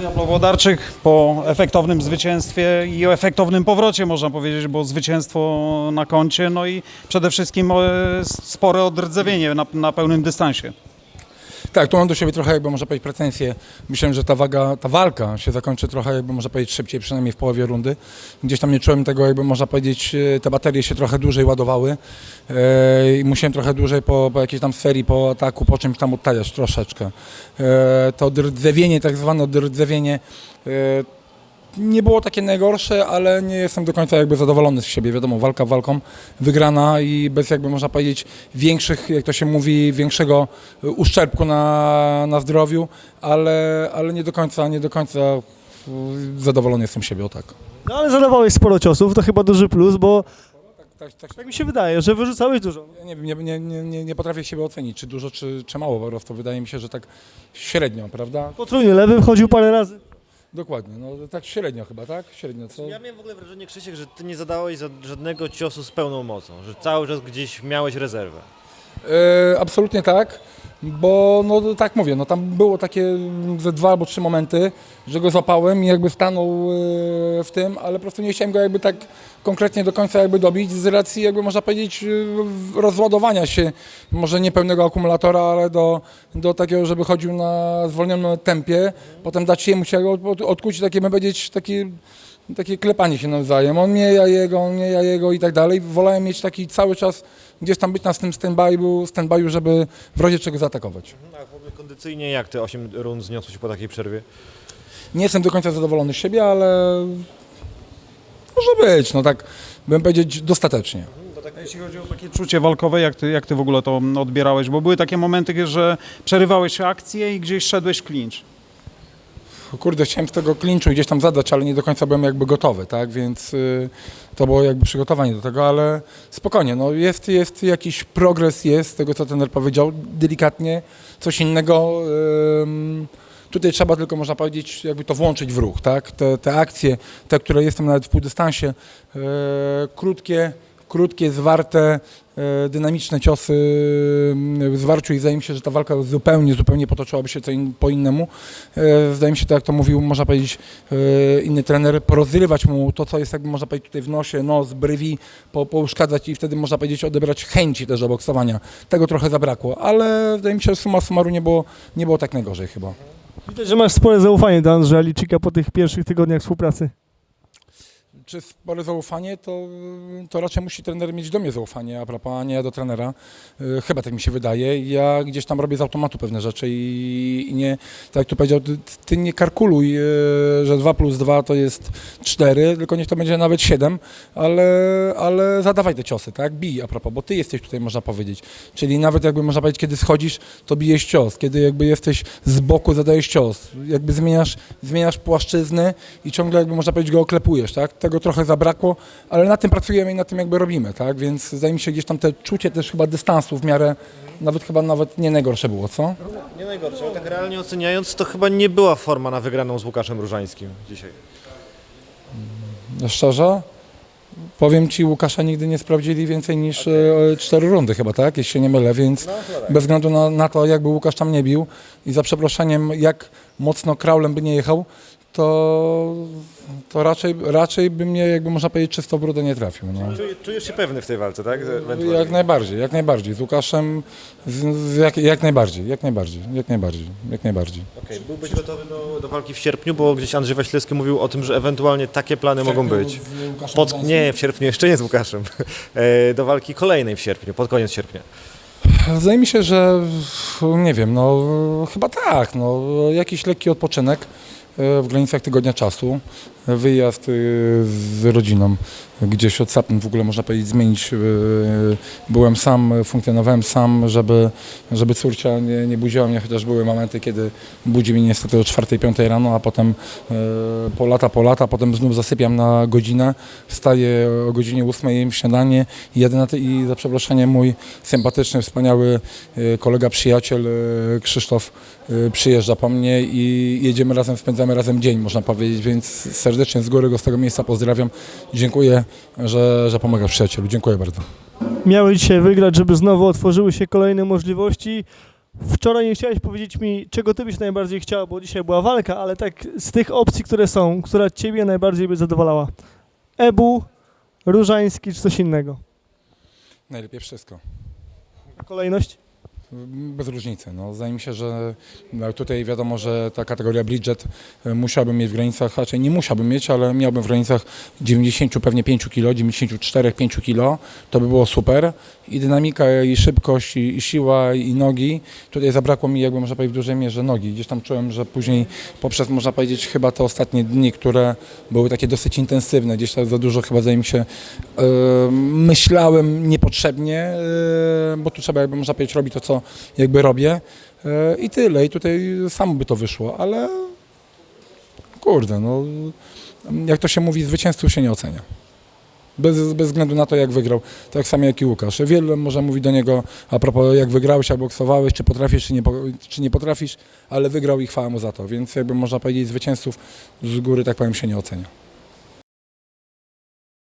Diablo Włodarczyk po efektownym zwycięstwie i efektownym powrocie można powiedzieć, bo zwycięstwo na koncie, no i przede wszystkim e, spore odrdzewienie na, na pełnym dystansie. Tak, tu mam do siebie trochę, jakby można powiedzieć, pretensje. Myślałem, że ta waga, ta walka się zakończy trochę, jakby można powiedzieć, szybciej, przynajmniej w połowie rundy. Gdzieś tam nie czułem tego, jakby można powiedzieć, e, te baterie się trochę dłużej ładowały e, i musiałem trochę dłużej po, po jakiejś tam serii, po ataku, po czymś tam odtajać troszeczkę. E, to drzewienie, tak zwane drzewienie, e, nie było takie najgorsze, ale nie jestem do końca jakby zadowolony z siebie. Wiadomo, walka walką, wygrana i bez jakby można powiedzieć większych, jak to się mówi, większego y, uszczerbku na, na zdrowiu, ale, ale nie do końca, nie do końca y, zadowolony jestem z siebie, o tak. No ale zadawałeś sporo ciosów, to chyba duży plus, bo Tak, tak, tak mi się wydaje, że wyrzucałeś dużo. ja nie, wiem, nie, nie, nie, nie, potrafię siebie ocenić, czy dużo, czy, czy mało po prostu. Wydaje mi się, że tak średnio, prawda? Potrójny lewym chodził parę razy. Dokładnie, no tak średnio chyba, tak? Średnio, co? Ja miałem w ogóle wrażenie, Krzysiek, że ty nie zadałeś za- żadnego ciosu z pełną mocą, że cały czas gdzieś miałeś rezerwę. E, absolutnie tak, bo no tak mówię, no tam było takie ze dwa albo trzy momenty, że go złapałem i jakby stanął e, w tym, ale po prostu nie chciałem go jakby tak konkretnie do końca jakby dobić z racji jakby można powiedzieć e, rozładowania się, może nie pełnego akumulatora, ale do, do takiego, żeby chodził na zwolnionym tempie, potem dać się od- odkuć takie, by powiedzieć, takie takie klepanie się nawzajem. On mnie, ja jego, on mnie, ja jego i tak dalej. Wolałem mieć taki cały czas gdzieś tam być na tym stand-by'u, stand żeby w razie czego zaatakować. A w ogóle kondycyjnie jak te 8 rund zniosło się po takiej przerwie? Nie jestem do końca zadowolony z siebie, ale może być, no tak bym powiedzieć dostatecznie. A Jeśli chodzi o takie czucie walkowe, jak ty, jak ty w ogóle to odbierałeś? Bo były takie momenty, że przerywałeś akcję i gdzieś szedłeś w clinch. Kurde, chciałem z tego klinczu gdzieś tam zadać, ale nie do końca byłem jakby gotowy, tak, więc y, to było jakby przygotowanie do tego, ale spokojnie, no jest, jest jakiś progres, jest tego, co trener powiedział, delikatnie, coś innego. ym, Tutaj trzeba tylko, można powiedzieć, jakby to włączyć w ruch, tak? Te, te akcje, te, które jestem nawet w półdystansie, e, krótkie, krótkie, zwarte, e, dynamiczne ciosy mm, w zwarciu i zdaje mi się, że ta walka zupełnie, zupełnie potoczyłaby się po innemu. E, Zdaje mi się, tak jak to mówił, można powiedzieć, e, inny trener, porozrywać mu to, co jest, jakby można powiedzieć, tutaj w nosie, nos, brwi, po, pouszkadzać i wtedy można powiedzieć, odebrać chęci też do boksowania. Tego trochę zabrakło, ale wydaje mi się, że suma summarum nie było, nie było tak najgorzej chyba. Widać, że masz spore zaufanie do Andrzeja Liczyka po tych pierwszych tygodniach współpracy. Czy spore zaufanie, to, to raczej musi trener mieć do mnie zaufanie, a propos, a nie do trenera. Yy, Chyba tak mi się wydaje. Ja gdzieś tam robię z automatu pewne rzeczy i, i nie, tak jak tu powiedział, ty, ty nie kalkuluj, yy, że 2 plus 2 to jest 4, tylko niech to będzie nawet 7, ale, ale zadawaj te ciosy, tak? Bij a propos, bo ty jesteś tutaj, można powiedzieć. Czyli nawet jakby można powiedzieć, kiedy schodzisz, to bijesz cios, kiedy jakby jesteś z boku, zadajesz cios, jakby zmieniasz, zmieniasz płaszczyznę i ciągle jakby można powiedzieć go oklepujesz, tak? Tego trochę zabrakło, ale na tym pracujemy i na tym jakby robimy, tak? Więc zdaje mi się gdzieś tam te czucie też chyba dystansu w miarę, nawet chyba nawet nie najgorsze było, co? Nie najgorsze, ale tak realnie oceniając, to chyba nie była forma na wygraną z Łukaszem Różańskim dzisiaj. Szczerze? Powiem Ci, Łukasza nigdy nie sprawdzili więcej niż e, cztery rundy chyba, tak? Jeśli się nie mylę, więc bez względu na, na to, jakby Łukasz tam nie bił i za przeproszeniem, jak mocno kraulem by nie jechał, to, to raczej, raczej by mnie, jakby można powiedzieć, czysto w brudę nie trafił. No. Czujesz, czujesz się pewny w tej walce, tak? Ewentualnie. Jak najbardziej, jak najbardziej. Z Łukaszem z, z, jak, jak najbardziej, jak najbardziej, jak najbardziej, jak najbardziej. Okej, Byłbyś gotowy do, do walki w sierpniu, bo gdzieś Andrzej Waślewski mówił o tym, że ewentualnie takie plany mogą być. Pod, nie, w sierpniu jeszcze nie z Łukaszem. E, Do walki kolejnej w sierpniu, pod koniec sierpnia. Wydaje mi się, że nie wiem, no chyba tak, no jakiś lekki odpoczynek w granicach tygodnia czasu, wyjazd e, z rodziną, gdzieś odsapnąć w ogóle można powiedzieć zmienić. e, Byłem sam, funkcjonowałem sam, żeby, żeby córcia nie, nie budziła mnie, chociaż były momenty, kiedy budzi mnie niestety o 4-5 rano, a potem e, po lata, po lata, potem znów zasypiam na godzinę, wstaję o godzinie 8 jem śniadanie i jadę na ty, i za przeproszeniem mój sympatyczny, wspaniały kolega, przyjaciel Krzysztof przyjeżdża po mnie i jedziemy razem, spędzamy razem dzień, można powiedzieć, więc serdecznie z góry go z tego miejsca pozdrawiam. Dziękuję, że, że pomagasz przyjacielu. Dziękuję bardzo. Miałeś dzisiaj wygrać, żeby znowu otworzyły się kolejne możliwości. Wczoraj nie chciałeś powiedzieć mi, czego ty byś najbardziej chciał, bo dzisiaj była walka, ale tak z tych opcji, które są, która ciebie najbardziej by zadowalała. Ebu, Różański czy coś innego? Najlepiej wszystko. A kolejność? Bez różnicy. No, wydaje mi się, że no, tutaj wiadomo, że ta kategoria Bridget e, musiałbym mieć w granicach, raczej nie musiałbym mieć, ale miałbym w granicach 90 pewnie 5 kg, 94-5 kg, to by było super. I dynamika, i szybkość, i, i siła, i nogi. Tutaj zabrakło mi, jakby można powiedzieć, w dużej mierze nogi. Gdzieś tam czułem, że później poprzez, można powiedzieć, chyba te ostatnie dni, które były takie dosyć intensywne, gdzieś tam za dużo chyba, zdaje mi się, e, myślałem niepotrzebnie, e, bo tu trzeba, jakby można powiedzieć, robić to, co jakby robię e, i tyle. I tutaj samo by to wyszło, ale kurde, no jak to się mówi, zwycięzców się nie ocenia. Bez, bez względu na to, jak wygrał. Tak samo jak i Łukasz. Wiele można mówić do niego a propos, jak wygrałeś, albo boksowałeś, czy potrafisz, czy nie, czy nie potrafisz, ale wygrał i chwała mu za to. Więc jakby można powiedzieć, zwycięzców z góry, tak powiem, się nie ocenia.